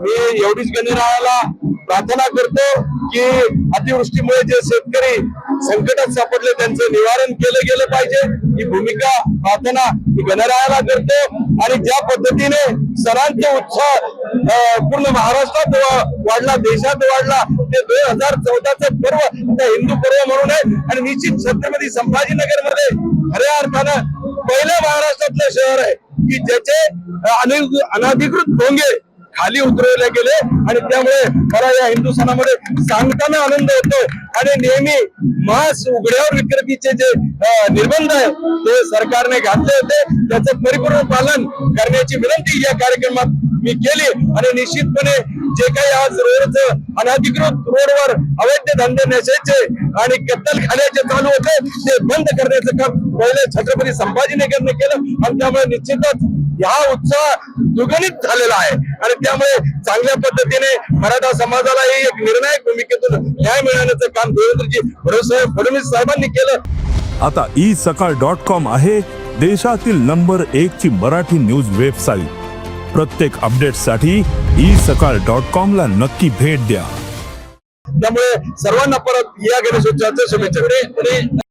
मी एवढीच गणरायाला प्रार्थना करतो की अतिवृष्टीमुळे जे शेतकरी संकटात सापडले त्यांचं निवारण केलं गेलं पाहिजे. ही भूमिका प्रार्थना ही गणरायाला करतो. आणि ज्या पद्धतीने सणांचे उत्साह पूर्ण महाराष्ट्रात वाढला देशात वाढला ते दोन हजार चौदाचं पर्व आता हिंदू पर्व म्हणून आहे आणि निश्चित छत्रपती संभाजीनगरमध्ये खऱ्या अर्थानं पहिलं महाराष्ट्रातलं शहर आहे की ज्याचे अनधिकृत भोंगे खाली उतरवले गेले आणि त्यामुळे मला या हिंदू सणामध्ये सांगताना आनंद होतो. आणि नेहमी मास उघड्यावर विक्रेतीचे जे निर्बंध आहे ते सरकारने घातले होते. त्याचं परिपूर्ण पालन करण्याची विनंती या कार्यक्रमात मी केली. आणि निश्चितपणे जे काही आज रोडचं अनधिकृत रोडवर अवैध धंदे नशायचे आणि कत्तल खाण्याचे चालू होते ते बंद करण्याचं काम पहिले छत्रपती संभाजीनगरने केलं. आणि त्यामुळे निश्चितच हा उत्साह दुगणित झालेला आहे. आणि त्यामुळे चांगल्या पद्धतीने मराठा समाजालाही एक निर्णायक भूमिकेतून न्याय मिळवण्याचं काम देवेंद्रजी फडणवीस फडणवीस साहेबांनी केलं. आता ई सकाळ डॉट कॉम आहे देशातील नंबर एक ची मराठी न्यूज वेबसाईट. प्रत्येक अपडेटसाठी ई सकाळ डॉट कॉम ला नक्की भेट द्या. त्यामुळे सर्वांना परत या गणेशोत्सवाच्या शुभेच्छा.